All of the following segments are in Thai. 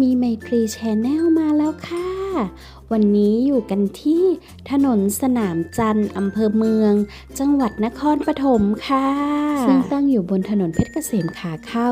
มีไมตรีแชนแนลมาแล้วค่ะ วันนี้อยู่กันที่ถนนสนามจันทร์อำเภอเมือง จังหวัดนครปฐมค่ะ ซึ่งตั้งอยู่บนถนนเพชรเกษมขาเข้า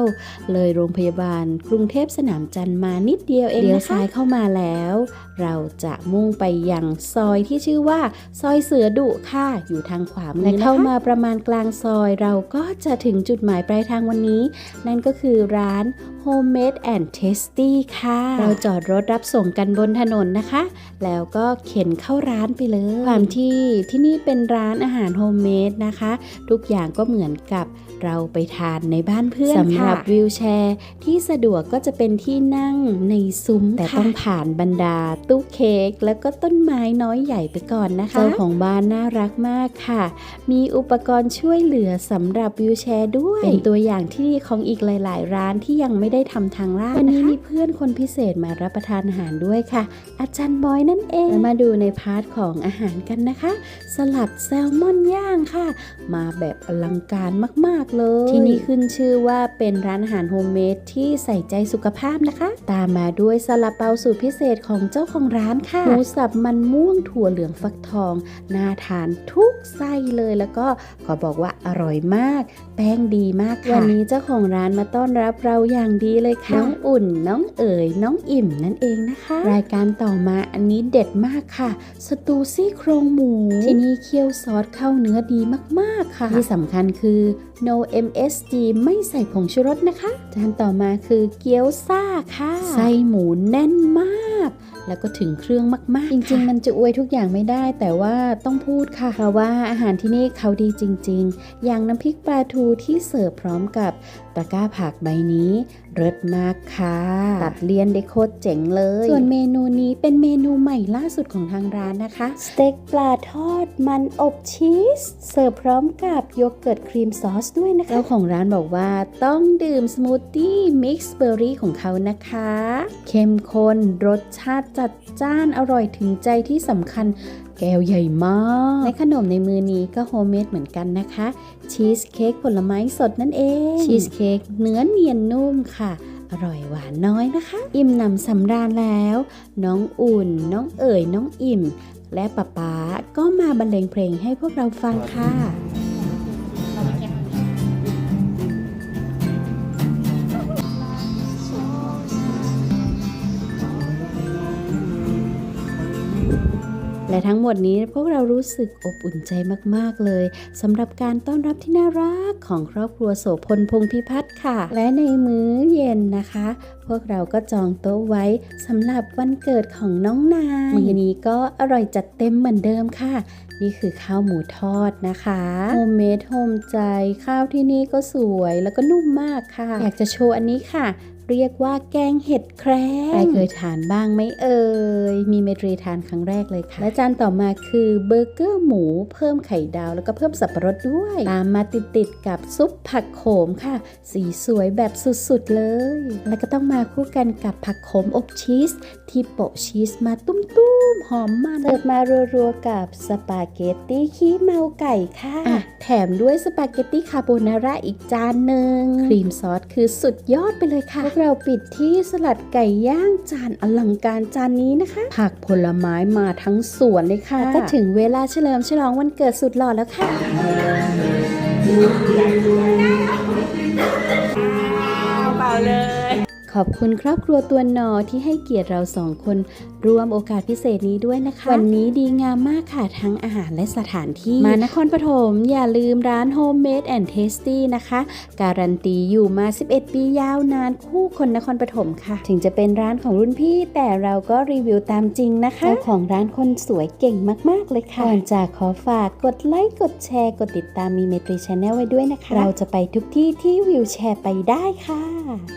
เลยโรงพยาบาลกรุงเทพสนามจันทร์มานิดเดียวเองนะคะเลี้ยวซ้ายเข้ามาแล้ว เราจะมุ่งไปยังซอยที่ชื่อว่า ซอยเสือดุค่ะอยู่ทางขวามือและเข้ามาประมาณกลางซอยเราก็จะถึงจุดหมายปลายทางวันนี้ นั่นก็คือร้าน Homemade and Tasty ค่ะ เราจอดรถรับส่งกันบนถนนนะคะ แล้วก็เข็นเข้าร้านไปเลย ความที่ที่นี่เป็นร้านอาหารโฮมเมดนะคะ ทุกอย่างก็เหมือนกับเราไปทานในบ้านเพื่อนสำหรับวิวแชร์ ที่สะดวกก็จะเป็นที่นั่งในซุ้มแต่ต้องผ่านบรรดาตู้เค้กแล้วก็ต้นไม้น้อยใหญ่ไปก่อนนะคะ เจ้าของบ้านน่ารักมากค่ะ มีอุปกรณ์ช่วยเหลือสำหรับวิวแชร์ด้วย เป็นตัวอย่างที่ดีของอีกหลาย ๆ ร้านที่ยังไม่ได้ทำทางลาดวันนี้มีเพื่อนคนพิเศษมารับประทานอาหารด้วยค่ะ อาจารย์บอยนั่นเองมาดูในพาร์ทของอาหารกันนะคะ สลัดแซลมอนย่างค่ะ มาแบบอลังการมากๆ เลย ที่นี่ขึ้นชื่อว่าเป็นร้านอาหารโฮมเมดที่ใส่ใจสุขภาพนะคะ ตามมาด้วยซาลาเปาสูตรพิเศษของเจ้าของร้านค่ะ หมูสับมันม่วงถั่วเหลืองฟักทองน่าทานทุกไส้เลยแล้วก็ขอบอกว่าอร่อยมาก แป้งดีมากค่ะวันนี้เจ้าของร้านมาต้อนรับเราอย่างดีเลยค่ะน้องอุ่น น้องเอ๋ยน้องอิ่มนั่นเองนะคะ รายการต่อมาอันนี้เด็ดมากค่ะสตูซี่โครงหมู ที่นี่เคี่ยวซอสเข้าเนื้อดีมากๆค่ะ ที่สำคัญคือ no MSG ไม่ใส่ผงชูรสนะคะ จานต่อมาคือเกี๊ยวซ่าค่ะ ไส้หมูแน่นมาก แล้วก็ถึงเครื่องมาก ๆ จริง ๆ มันจะอวยทุกอย่างไม่ได้ แต่ว่าต้องพูดค่ะ เพราะว่าอาหารที่นี่เขาดีจริง ๆ อย่างน้ำพริกปลาทูที่เสิร์ฟพร้อมกับตะกร้าผักใบนี้เลิศมากค่ะ ตัดเลียนได้โคตรเจ๋งเลย ส่วนเมนูนี้เป็นเมนูใหม่ล่าสุดของทางร้านนะคะ สเต็กปลาทอดมันอบชีส เสิร์ฟพร้อมกับโยเกิร์ตครีมซอสด้วยนะคะเจ้าของร้านบอกว่าต้องดื่มสมูทตี้มิกซ์เบอร์รี่ของเขานะคะ เข้มข้นรสชาติจัดจ้านอร่อยถึงใจที่สำคัญ แก้วใหญ่มาก และขนมในมือนี้ก็โฮมเมดเหมือนกันนะคะ ชีสเค้กผลไม้สดนั่นเอง ชีสเค้กเนื้อเนียนนุ่มค่ะอร่อยหวานน้อยนะคะ อิ่มหนำสำราญแล้ว น้องอุ่น น้องเอ๋ย น้องอิ่ม และป๊าป๊าก็มาบรรเลงเพลงให้พวกเราฟังค่ะ และทั้งหมดนี้พวกเรารู้สึกอบอุ่นใจมากๆเลยสำหรับการต้อนรับที่น่ารักของครอบครัวโสพลพงพิพัฒน์ค่ะ และในมื้อเย็นนะคะ วกเราก็จองโต๊ะไว้สำหรับวันเกิดของน้องนายมื้อนี้ก็อร่อยจัดเต็มเหมือนเดิมค่ะ นี่คือข้าวหมูทอดนะคะโฮมเมดโฮมใจข้าวที่นี่ก็สวยแล้วก็นุ่มมากค่ะ อยากจะโชว์อันนี้ค่ะเรียกว่าแกงเห็ดแครงใครเคยทานบ้างไหมเอ่ย มีเมตรีทานครั้งแรกเลยค่ะ และจานต่อมาคือเบอร์เกอร์หมูเพิ่มไข่ดาวแล้วก็เพิ่มสับปะรดด้วย ตามมาติดๆกับซุปผักโขมค่ะ สีสวยแบบสุดๆเลย แล้วก็ต้องมาคู่กันกับผักโขมอบชีส ที่โปะชีสมาตุ้มๆ หอมมันเสิร์ฟมารัวๆ กับสปาเกตตี้ขี้เมาไก่ค่ะอะแถมด้วยสปาเกตตี้คาโบนาร่าอีกจานหนึ่ง ครีมซอสคือสุดยอดไปเลยค่ะพวกเราปิดที่สลัดไก่ย่างจานอลังการจานนี้นะคะ ผักผลไม้มาทั้งสวนเลยค่ะ ก็ถึงเวลาเฉลิมฉลองวันเกิดสุดหล่อแล้วค่ะเปล่าเลย ขอบคุณครอบครัวตัวนอที่ให้เกียรติเราสองคนร่วมโอกาสพิเศษนี้ด้วยนะคะ วันนี้ดีงามมากค่ะทั้งอาหารและสถานที่ มานครปฐมอย่าลืมร้าน Homemade and Tasty นะคะ การันตีอยู่มา 11 ปียาวนานคู่คนนครปฐมค่ะ ถึงจะเป็นร้านของรุ่นพี่ แต่เราก็รีวิวตามจริงนะคะเจ้าของร้านคนสวยเก่งมากๆเลยค่ะก่อนจากขอฝากกดไลค์กดแชร์กดติดตามมีเมตรีชาแนลไว้ด้วยนะคะ เราจะไปทุกที่ที่วิวแชร์ไปได้ค่ะ